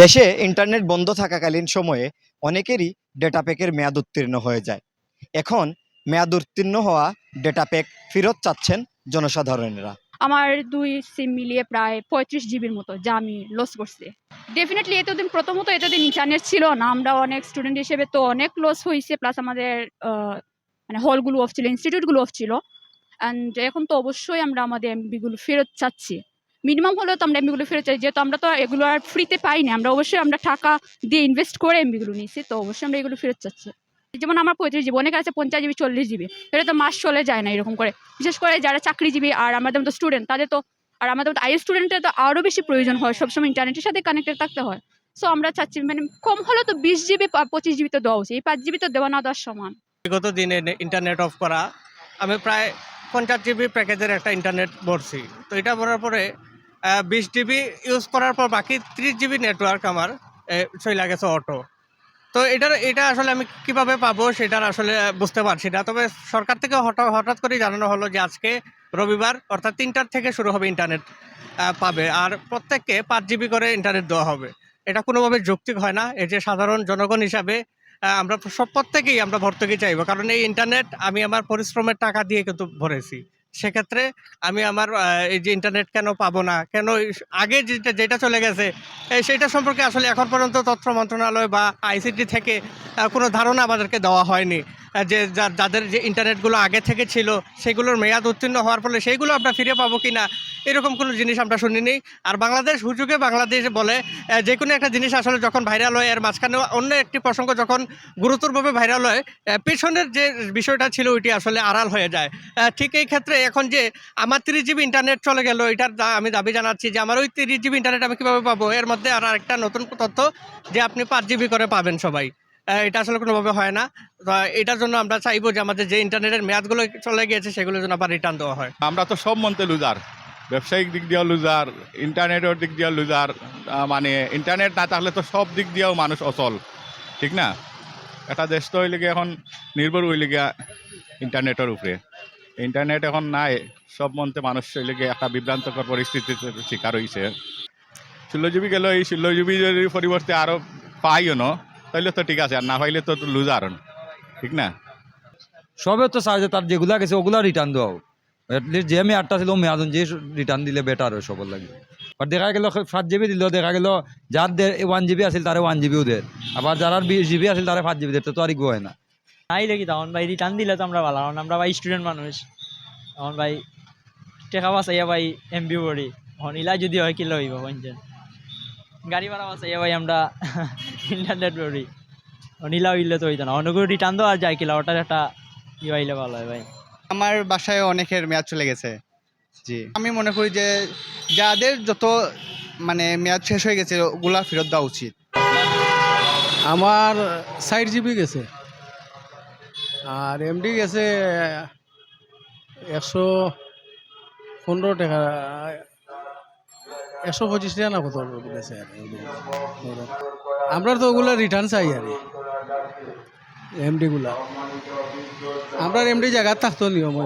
দেশে ইন্টারনেট বন্ধ থাকাকালীন সময়ে অনেকেরই ডেটা প্যাকের মেয়াদ উত্তীর্ণ হয়ে যায়। এখন মেয়াদ উত্তীর্ণ হওয়া ডেটা প্যাক ফেরত চাচ্ছেন জনসাধারণেরা। আমার দুই সিম মিলিয়ে প্রায় পঁয়ত্রিশ জিবির মতো, যা আমি লস করছি। ডেফিনেটলি এতদিন প্রথমত এতদিন ইন্টারনেট ছিল না, আমরা অনেক স্টুডেন্ট হিসেবে তো অনেক লস হয়েছে প্লাস আমাদের মানে হলগুলো অফ ছিল ইনস্টিটিউটগুলো অফ ছিল। অ্যান্ড এখন তো অবশ্যই আমরা আমাদের এমবিগুলো ফেরত চাচ্ছি। মিনিমাম হলেও তো আমরা এমবিগুলো ফেরত চাই, যেহেতু আমরা তো এগুলো আর ফ্রিতে পাই না আমরা অবশ্যই আমরা টাকা দিয়ে ইনভেস্ট করে এমবিগুলো নিয়েছি, তো অবশ্যই আমরা এগুলো ফেরত চাচ্ছি। যেমন আমার পঁয়ত্রিশ জিবি অনেক আছে পঞ্চাশ জিবি চল্লিশ জিবি এটা তো মাস চলে যায় না এরকম করে। বিশেষ করে যারা চাকরিজীবী আর আমাদের মতো স্টুডেন্ট তাদের তো আর আমাদের মতো আই স্টুডেন্টের তো আরও বেশি প্রয়োজন হয়, সবসময় ইন্টারনেটের সাথে কানেক্টেড থাকতে হয়। সো আমরা চাচ্ছি মানে কম হলেও তো বিশ জিবি পঁচিশ জিবি তো দেওয়া উচিত, এই পাঁচ জিবি তো দেওয়া না, দেওয়ার সমান। বিগত দিনে ইন্টারনেট অফ করা, আমি প্রায় পঞ্চাশ জিবি প্যাকেজের একটা ইন্টারনেট ভরছি। তো এটা ভরার পরে বিশ জিবি ইউজ করার পর বাকি ত্রিশ জিবি নেটওয়ার্ক আমার চলে গেছে অটো তো এটার, এটা আসলে আমি কীভাবে পাবো সেটার আসলে বুঝতে পারছি না। তবে সরকার থেকে হঠাৎ হঠাৎ করে জানানো হলো যে আজকে রবিবার, অর্থাৎ তিনটার থেকে শুরু হবে ইন্টারনেট পাবে। আর প্রত্যেককে পাঁচ জিবি করে ইন্টারনেট দেওয়া হবে। এটা কোনোভাবে যৌক্তিক হয় না। এই যে সাধারণ জনগণ হিসাবে আমরা সব প্রত্যেকেই আমরা ভর্তুকি চাইব। কারণ এই ইন্টারনেট আমি আমার পরিশ্রমের টাকা দিয়ে কিন্তু ভরেছি। সেক্ষেত্রে আমি আমার এই যে ইন্টারনেট কেন পাবো না? কেন আগে যেটা যেটা চলে গেছে সেটা সম্পর্কে আসলে এখন পর্যন্ত তথ্য মন্ত্রণালয় বা আইসিটি থেকে কোনো ধারণা আমাদেরকে দেওয়া হয়নি। যে যাদের যে ইন্টারনেটগুলো আগে থেকে ছিল, সেগুলোর মেয়াদ উত্তীর্ণ হওয়ার ফলে সেইগুলো আমরা ফিরে পাবো কি না এরকম কোনো জিনিস আমরা শুনিনি। আর বাংলাদেশ হুজুগে বাংলাদেশ বলে যে কোনো একটা জিনিস আসলে যখন ভাইরাল হয়, এর মাঝখানে অন্য একটি প্রসঙ্গ যখন গুরুতরভাবে ভাইরাল হয় পেছনের যে বিষয়টা ছিল, ওইটি আসলে আড়াল হয়ে যায়। ঠিক এই ক্ষেত্রে এখন যে আমার তিরিশ জিবি ইন্টারনেট চলে গেল, এটার আমি দাবি জানাচ্ছি যে আমার ওই তিরিশ জিবি ইন্টারনেট আমি কীভাবে পাবো? এর মধ্যে আর একটা নতুন তথ্য যে আপনি পাঁচ জিবি করে পাবেন সবাই। এটা আসলে কোনোভাবে হয় না। এটার জন্য আমরা চাইব যে আমাদের যে ইন্টারনেটের মেয়াদগুলো চলে গিয়েছে, সেগুলোর জন্য আবার রিটার্ন দেওয়া হয়। আমরা তো সব মন্তে লুজার ব্যবসায়িক দিক দিয়েও লুজার ইন্টারনেটের দিক দিয়েও লুজার মানে ইন্টারনেট না থাকলে তো সব দিক দিয়েও মানুষ অচল। ঠিক না? এটা দেশ তো হইলে এখন নির্ভর হইলে ইন্টারনেটের উপরে। ইন্টারনেট এখন নাই, সব মন্তে মানুষ হইলে একটা বিভ্রান্তকর পরিস্থিতির শিকার হয়েছে ষোলো জিবি গেল এই ষোলো জিবি যদি পরিবর্তে আরও পাইও ন তাহলে তো ঠিক আছে আর না পাইলে তো লুজার ঠিক না? সবে তো চার্জে তার যেগুলা গেছে ওগুলা রিটার্ন দেওয়া হোক এটলিস্ট যে আমি আটটা ছিল মেয়াদন যে রিটার্ন দিলে বেটার হয় সবার লাগে। আর দেখা গেল সাত জিবি দিল দেখা গেল যার ওয়ান জিবি আছিল তারে ওয়ান জিবিও দেয় আবার যারা বিশ জিবি আছিল তারে পাঁচ জিবি দেয় তো আর ইগো হয় না। নাই দেখি তখন ভাই রিটার্ন দিলে তো আমরা ভালো কারণ আমরা ভাই স্টুডেন্ট মানুষ। তখন ভাই টেকা বাঁচাইয়া ভাই এমবি করি এখন ইলা যদি হয় কিলো হইব বলছেন গাড়ি ভাড়া বাঁচাইয়া ভাই আমরা ইন্টারনেট করি নীলা হইলে তো হইতো না। অনেকগুলো রিটার্ন দেওয়া যায় কিলা ওটার একটা ই হইলে ভালো হয় ভাই। আমার বাসায় অনেকের মেয়াদ চলে গেছে। জি। আমি মনে করি যে যাদের যত মানে মেয়াদ শেষ হয়ে গেছে ওগুলা ফেরত দেওয়া উচিত। আমার ষাট জিবি গেছে। আর এমডি গেছে একশো পনেরো টাকা একশো পঁচিশ টাকা না কত আমরা তো ওগুলো রিটার্ন চাই আর এমডিগুলা আমরা এমডি জায়গা থাকতো নিয়ম